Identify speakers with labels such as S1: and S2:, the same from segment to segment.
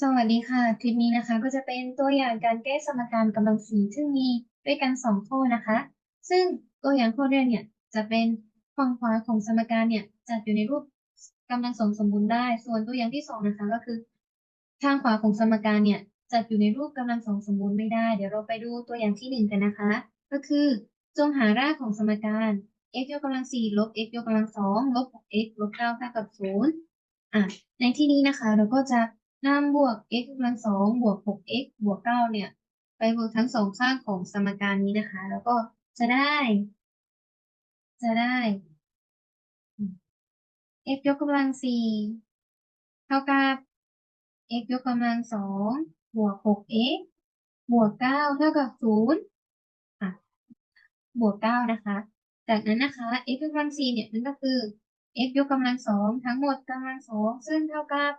S1: สวัสดีค่ะ คลิปนี้นะคะก็จะเป็นตัวอย่างการแก้สมการกำลังสีซึ่งมีด้วยกันสองข้อนะคะ ซึ่งตัวอย่างข้อแรกเนี่ยจะเป็นฝั่งขวาของสมการเนี่ยจัดอยู่ในรูปกำลังสองสมบูรณ์ได้ ส่วนตัวอย่างที่สองนะคะก็คือ ทางขวาของสมการเนี่ยจัดอยู่ในรูปกำลังสองสมบูรณ์ไม่ได้ เดี๋ยวเราไปดูตัวอย่างที่หนึ่งกันนะคะ ก็คือจงหารากของสมการ x ยกกำลังสี่ลบ x ยกกำลังสองลบ 6x ลบเก้าเท่ากับศูนย์อะในที่นี้นะคะเราก็จะ นำบวก x กำลังสองบวก 6x บวก 9 เนี่ย ไปบวกทั้งสองข้างของสมการนี้นะคะ แล้วก็จะได้ จะได้ x ยกกำลังสี่เท่ากับ x ยกกำลังสองบวก 6x บวก 9 เท่ากับศูนย์อะ บวก 9 นะคะ จากนั้นนะคะ x ยกกำลังสี่เนี่ย มันก็คือ x ยกกำลังสองทั้งหมดกำลังสองซึ่งเท่ากับ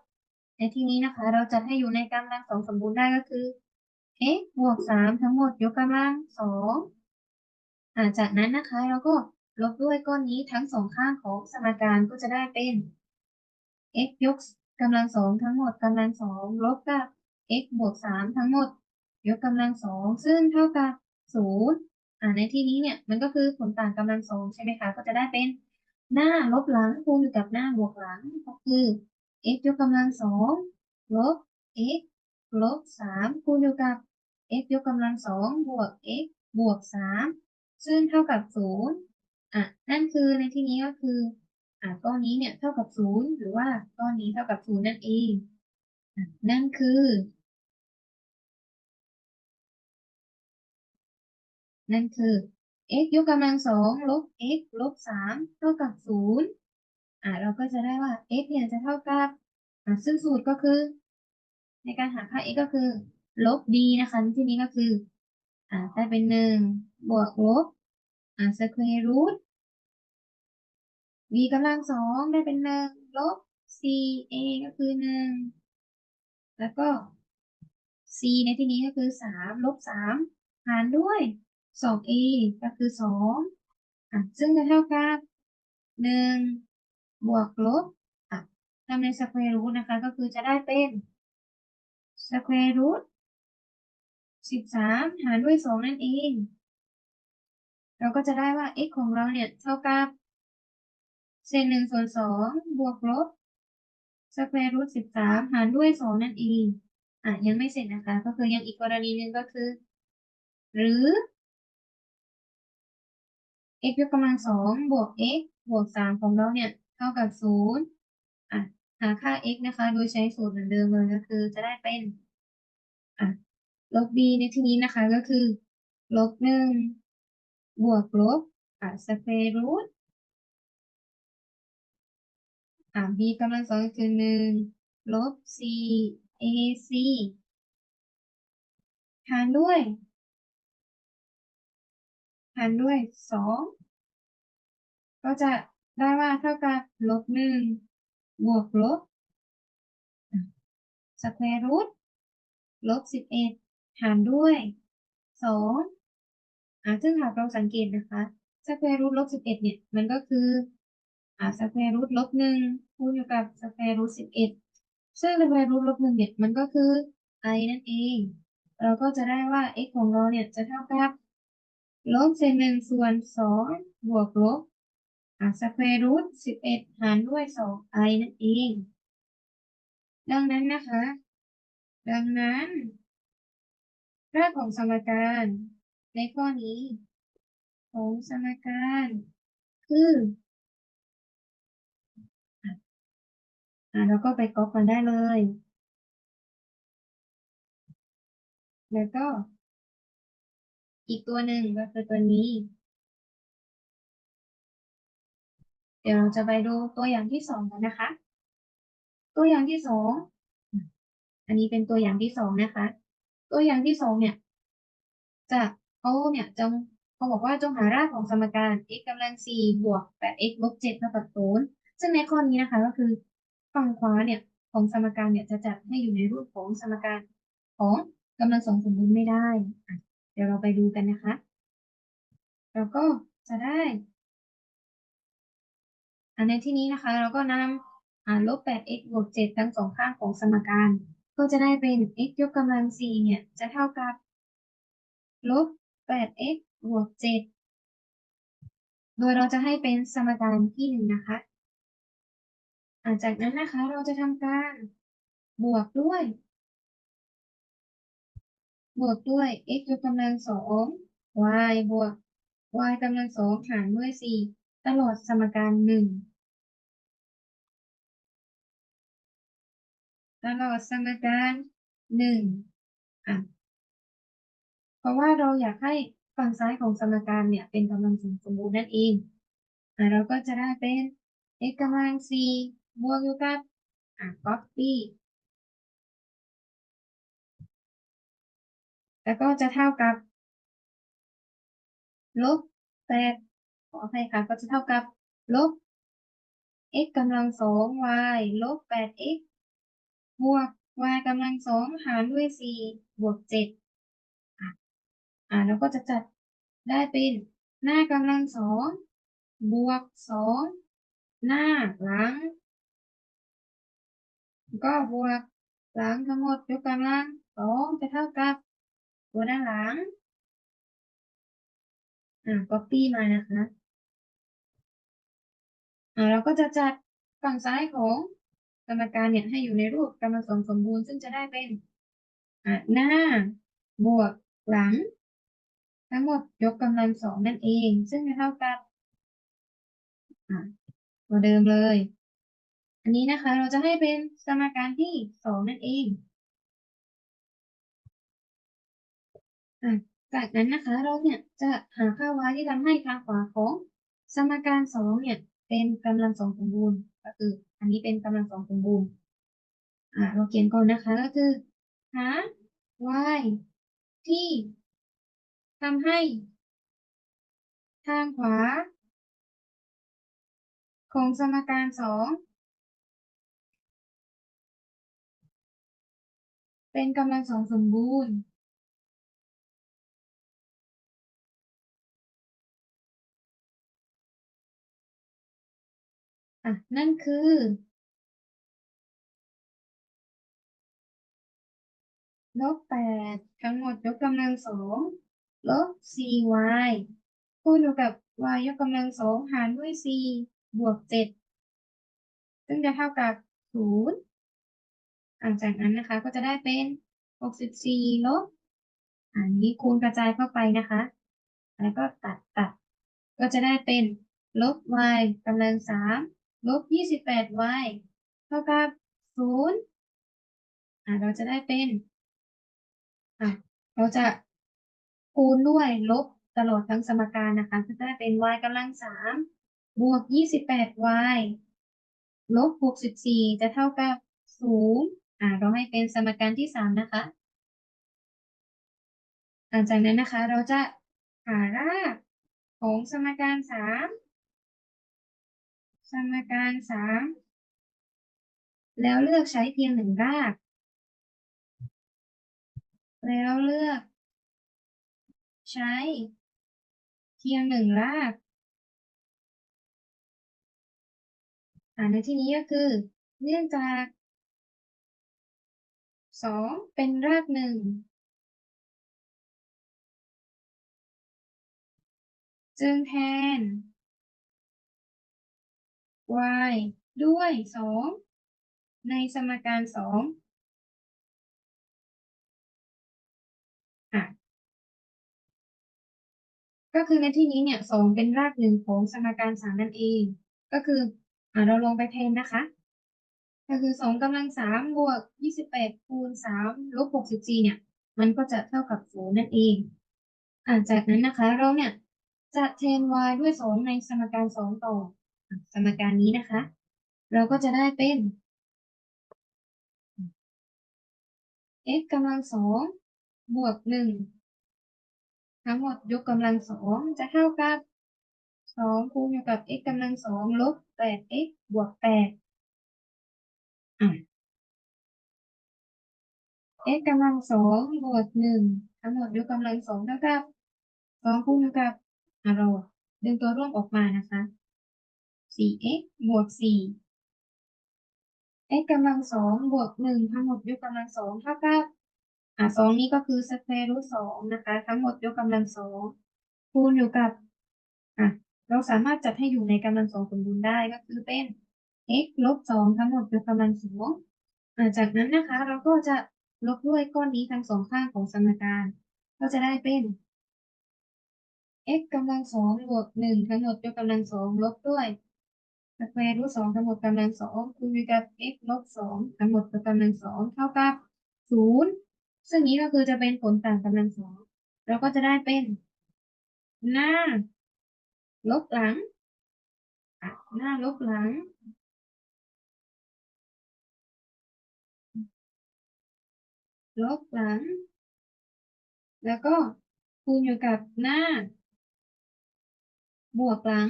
S1: ในที่นี้นะคะ เราจะให้อยู่ในกำลังสองสมบูรณ์ได้ก็คือ x บวกสามทั้งหมดยกกำลังสองอ่าจากนั้นนะคะเราก็ลบด้วยก้อนนี้ทั้งสองข้างของสมการก็จะได้เป็น x ยกกำลังสองทั้งหมดกำลังสองลบกับ x บวกสามทั้งหมด ยกกำลังสองซึ่งเท่ากับศูนย์อ่าในที่นี้เนี่ยมันก็คือผลต่างกำลังสองใช่ไหมคะ ก็จะได้เป็นหน้าลบหลังคูณอยู่กับหน้าบวกหลังก็คือ x ยกกำลังสองลบ x ลบสามคูณอยู่กับ x ยกกำลังสองบวก x บวกสามซึ่งเท่ากับศูนย์อะนั่นคือในที่นี้ก็คืออะก้อนนี้เนี่ยเท่ากับศูนย์หรือว่าก้อนนี้เท่ากับศูนย์นั่นเองอะนั่นคือ นั่นคือ x ยกกำลังสองลบ x ลบสามเท่ากับศูนย์ อ่าเราก็จะได้ว่า x เนี่ยจะเท่ากับอ่าซึ่งสูตรก็คือ ในการหาค่า x ก็คือ ลบ b นะคะที่นี้ก็คืออ่าได้เป็นหนึ่งบวกลบอ่า square root b กำลังสองได้เป็นหนึ่งลบ c a ก็คือหนึ่งแล้วก็ c ในที่นี้ก็คือสามลบสามหารด้วยสอง a ก็คือสองอะซึ่งจะเท่ากับหนึ่ง บวกลบทำใน square root นะคะ ก็คือจะได้เป็น square root สิบสามหารด้วยสองนั่นเอง เราก็จะได้ว่า x ของเราเนี่ยเท่ากับเศษหนึ่งส่วนสองบวกลบ square root สิบสามหารด้วยสองนั่นเองอะยังไม่เสร็จนะคะ ก็คือยังอีกกรณีหนึ่งก็คือ หรือ x ยกกำลังสองบวก x บวกสามของเราเนี่ย ท่ากับศูนย์อะหาค่า x นะคะ โดยใช้สูตรเหมือนเดิมเลยก็คือ จะได้เป็นอะลบ b ในที่นี้นะคะก็คือลบหนึ่งบวกลบอะ square root อะ b กำลังสองคือหนึ่งลบ c ac หารด้วยหารด้วยสองก็จะ ได้ว่าเท่ากับลบหนึ่งบวกลบสแควร์รูทลบสิบเอ็ดหารด้วยสองอ่าซึ่งหากเราสังเกตนะคะสแควร์รูทลบสิบเอ็ดเนี่ย มันก็คืออ่าสแควร์รูทลบหนึ่งคูณอยู่กับสแควร์รูทสิบเอ็ดซึ่งสแควร์รูทลบหนึ่งเนี่ย มันก็คือ i นั่นเอง เราก็จะได้ว่า x ของเราเนี่ยจะเท่ากับลบเศษหนึ่งส่วนสองบวกลบ อ่าสแควร์รูทสิบเอ็ดหารด้วยสอง i นั่นเอง ดังนั้นนะคะ ดังนั้นรากของสมการในข้อนี้ ของสมการคืออ่าเราก็ไปก๊อปกันได้เลย แล้วก็อีกตัวหนึ่งก็คือตัวนี้ เดี๋ยวเราจะไปดูตัวอย่างที่สองกันนะคะ ตัวอย่างที่สองอันนี้เป็นตัวอย่างที่สองนะคะ ตัวอย่างที่สองเนี่ย จะเขาเนี่ยจงเขาบอกว่าจงหารากของสมการ x กำลังสี่บวกแปด x ลบเจ็ดเท่ากับศูนย์ซึ่งในข้อนี้นะคะก็คือฝั่งขวาเนี่ยของสมการเนี่ยจะจัดให้อยู่ในรูปของสมการของกำลังสองสมบูรณ์ไม่ได้ เดี๋ยวเราไปดูกันนะคะ เราก็จะได้ ในที่นี้นะคะ เราก็นำลบ 8x บวก 7 ทั้งสองข้างของสมการ ก็จะได้เป็น x ยกกำลังสี่เนี่ย จะเท่ากับลบ 8x บวก 7 โดยเราจะให้เป็นสมการที่หนึ่งนะคะอาจากนั้นนะคะ เราจะทำการบวกด้วย บวกด้วย x ยกกำลังสอง y บวก y กำลังสองหารด้วย4 ตลอดสมการหนึ่งตลอดสมการหนึ่งอะเพราะว่าเราอยากให้ฝั่งซ้ายของสมการเนี่ยเป็นกำลังสองสมบูรณ์นั่นเองอะเราก็จะได้เป็น x กำลังสี่บวกอยู่กับอะ copy แล้วก็จะเท่ากับลบแปด ขออภัยค่ะ ก็จะเท่ากับลบ x กำลังสอง y ลบแปด x บวก y กำลังสองหารด้วยสี่บวกเจ็ดอะอ่าแล้วก็จะจัดได้เป็นหน้ากำลังสองบวกสองหน้าหลัง ก็บวกหลังทั้งหมดยกกำลังสองจะเท่ากับตัวด้านหลังอ่า copy มานะคะ เราก็จะจัดฝั่งซ้ายของสมการเนี่ยให้อยู่ในรูปกำลังสองสมบูรณ์ ซึ่งจะได้เป็นหน้าบวกหลัง ทั้งหมดยกกำลังสองนั่นเอง ซึ่งจะเท่ากับตัวเดิมเลย อันนี้นะคะเราจะให้เป็นสมการที่สองนั่นเองอจากนั้นนะคะเราเนี่ยจะหาค่า y ที่ทำให้ทางขวาของสมการสองเนี่ย เป็นกำลังสองสมบูรณ์ ก็คือ อันนี้เป็นกำลังสองสมบูรณ์ อ่า เราเขียนก่อนนะคะ ก็คือ หา y ที่ทำให้ ทางขวา ของสมการสองเป็นกำลังสองสมบูรณ์ อะนั่นคือ ลบแปดทั้งหมดยกกำลังสองลบ 4y คูณอยู่กับ y ยกกำลังสองหารด้วย4บวก 7 ซึ่งจะเท่ากับ0อ่าจากนั้นนะคะก็จะได้เป็น 64 ลบ อันนี้คูณกระจายเข้าไปนะคะ แล้วก็ตัดตัด ก็จะได้เป็นลบ y กำลัง3 ลบ 28y เท่ากับ0อ่าเราจะได้เป็นอะเราจะคูณด้วยลบตลอดทั้งสมการนะคะก็จะได้เป็น y กำลังสามบวก 28y ลบ64จะเท่ากับ0อ่าเราให้เป็นสมการที่3นะคะ หลังจากนั้นนะคะ เราจะหารากของสมการ3 สมการ3แล้วเลือกใช้เพียงหนึ่งราก แล้วเลือก ใช้เพียงหนึ่งรากอ่าในที่นี้ก็คือ เนื่องจากสองเป็นรากหนึ่งจึงแทน y ด้วยสองในสมการสองอะก็คือในที่นี้เนี่ยสองเป็นรากหนึ่งของสมการสามนั่นเอง ก็คืออ่าเราลงไปแทนนะคะ ก็คือสองกำลังสามบวกยี่สิบแปดคูณสามลบหกสิบสี่เนี่ย มันก็จะเท่ากับศูนย์นั่นเองอ่าจากนั้นนะคะเราเนี่ยจะแทน y ด้วยสองในสมการสองต่อ สมการนี้นะคะ เราก็จะได้เป็น x กำลังสองบวกหนึ่งทั้งหมดยกกำลังสองจะเท่ากับสองคูณอยู่กับ x กำลังสองลบแปด x บวกแปด x กำลังสองบวกหนึ่งทั้งหมดยกกำลังสองเท่ากับสองคูณอยู่กับอะเราดึงตัวร่วมออกมานะคะ สี่ x บวกสี่ x กำลังสองบวกหนึ่งทั้งหมดยกกำลังสองเท่ากับอ่าสองนี้ก็คือสแควร์รูทสองนะคะ ทั้งหมดยกกำลังสองคูณอยู่กับอะเราสามารถจัดให้อยู่ในกำลังสองสมบูรณ์ได้ก็คือเป็น x ลบสองทั้งหมดยกกำลังสองอ่าจากนั้นนะคะ เราก็จะลบด้วยก้อนนี้ทั้งสองข้างของสมการ ก็จะได้เป็น x กำลังสองบวกหนึ่งทั้งหมดยกกำลังสองลบด้วย สแควร์รูทสองทั้งหมดกำลังสองคูณกับ x ลบสองทั้งหมดกำลังสองเท่ากับศูนย์ซึ่งนี้ก็คือจะเป็นผลต่างกำลังสองเราก็จะได้เป็นหน้า ลบหลัง หน้าลบหลัง ลบหลัง แล้วก็คูณอยู่กับหน้า บวกหลัง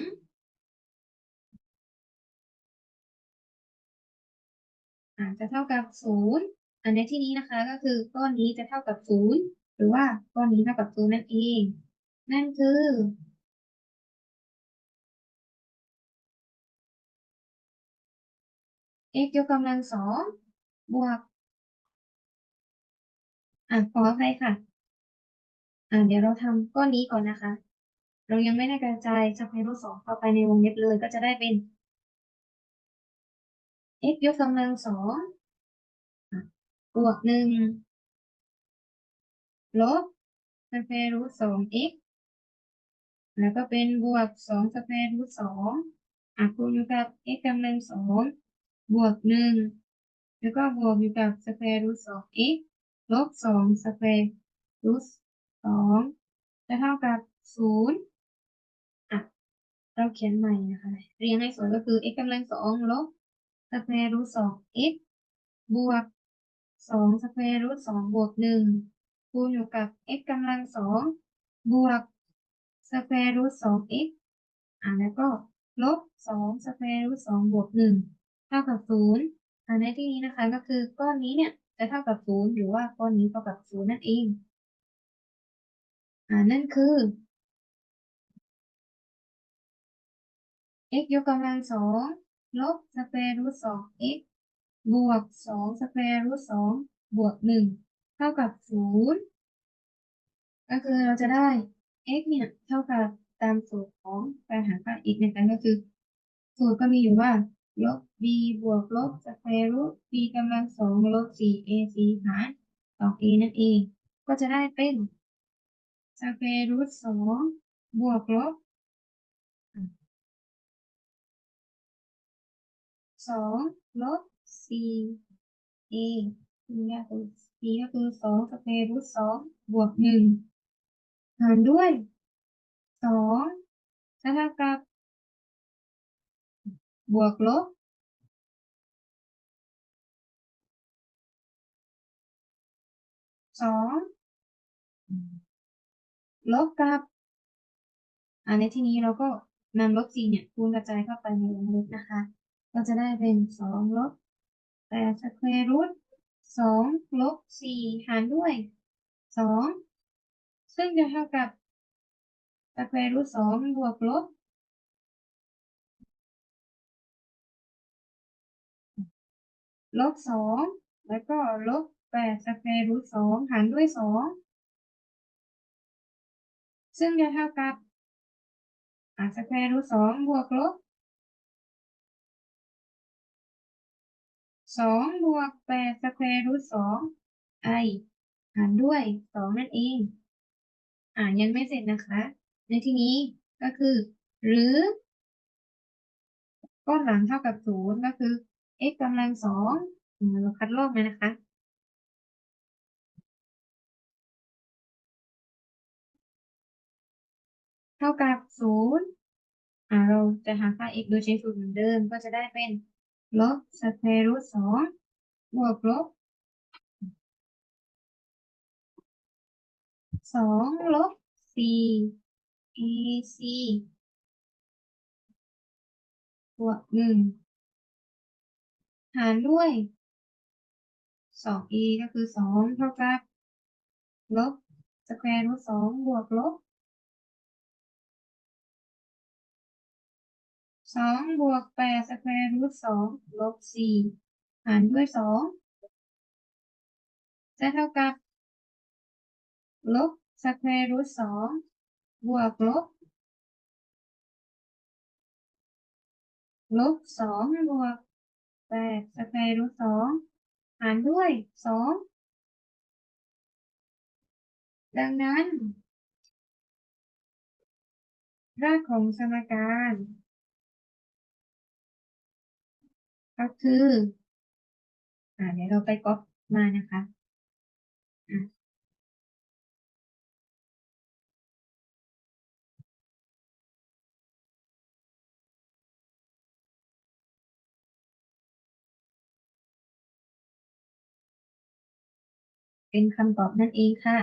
S1: อาจะเท่ากับศูนย์อันในที่นี้นะคะก็คือก้อนนี้จะเท่ากับศูนย์หรือว่าก้อนนี้เท่ากับศูนย์นั่นเอง นั่นคือ x ยกกำลังสองบวก อะขออภัยค่ะ อะเดี๋ยวเราทำก้อนนี้ก่อนนะคะ เรายังไม่ได้กระจายสแควร์รูทสองเข้าไปในวงเล็บเลยก็จะได้เป็น x ยกกำลังสองบวกหนึ่งลบสแควร์รูทสอง x แล้วก็เป็นบวกสองสแควร์รูทสองอะคูณอยู่กับ x กำลังสองบวกหนึ่งแล้วก็บวกอยู่กับสแควร์รูทสอง x ลบสองสแควร์รูทสองจะเท่ากับศูนย์อะเราเขียนใหม่นะคะ เรียงให้สวยก็คือ x กำลังสองลบ สแควร์รูทสอง x บวกสองสแควร์รูทสองบวกหนึ่งคูณอยู่กับ x กำลังสองบวกสแควร์รูทสอง x อ่าแล้วก็ลบสองสแควร์รูทสองบวกหนึ่งเท่ากับศูนย์อ่าในที่นี้นะคะก็คือก้อนนี้เนี่ยจะเท่ากับศูนย์หรือว่าก้อนนี้เท่ากับศูนย์นั่นเองอ่านั่นคือ x ยกกำลังสอง ลบสแควร์รูทสอง x บวกสองสแควร์รูทสองบวกหนึ่งเท่ากับศูนย์ก็คือเราจะได้ x เนี่ยเท่ากับตามสูตรของการหาค่า x ในกันก็คือ สูตรก็มีอยู่ว่าลบ b บวกลบสแควร์รูท b กำลังสองลบ 4ac หาร 2a นั่นเอง ก็จะได้เป็นสแควร์รูทสองบวกลบ สองลบ 4a นี่ก็คือ b ก็คือสองสแควร์รูทสองบวกหนึ่งหารด้วยสองเท่ากับบวกลบสองลบกับอันในที่นี้เราก็นำลบสี่เนี่ยคูณกระจายเข้าไปในวงเล็บนะคะ ก็จะได้เป็นสองลบแปดสแควร์รูทสองลบสี่หารด้วยสองซึ่งจะเท่ากับสแควร์รูทสองบวกลบลบสองแล้วก็ลบแปดสแควร์รูทสองหารด้วยสองซึ่งจะเท่ากับอ่าสแควร์รูทสองบวกลบ สองบวกแปดสแควร์รูทสองไอหารด้วยสองนั่นเอง อ่ายังไม่เสร็จนะคะ ในที่นี้ก็คือ หรือก้อนหลังเท่ากับศูนย์ก็คือ x กำลังสองเราคัดลอกมานะคะเท่ากับศูนย์อ่าเราจะหาค่า x โดยใช้สูตรเหมือนเดิมก็จะได้เป็น ลบสแควร์รูทสองบวกลบสองลบสี่ ac บวกหนึ่งหารด้วยสอง e ก็คือสองเท่ากับลบสแควร์รูทสองบวกลบ สองบวกแปดสแควร์รูทสองลบสี่หารด้วยสองจะเท่ากับลบสแควร์รูทสองบวกลบลบสองบวกแปดสแควร์รูทสองหารด้วยสองดังนั้น รากของสมการ ก็คือ อ่าเดี๋ยวเราไปก๊อปมานะคะเป็นคำตอบนั่นเองค่ะ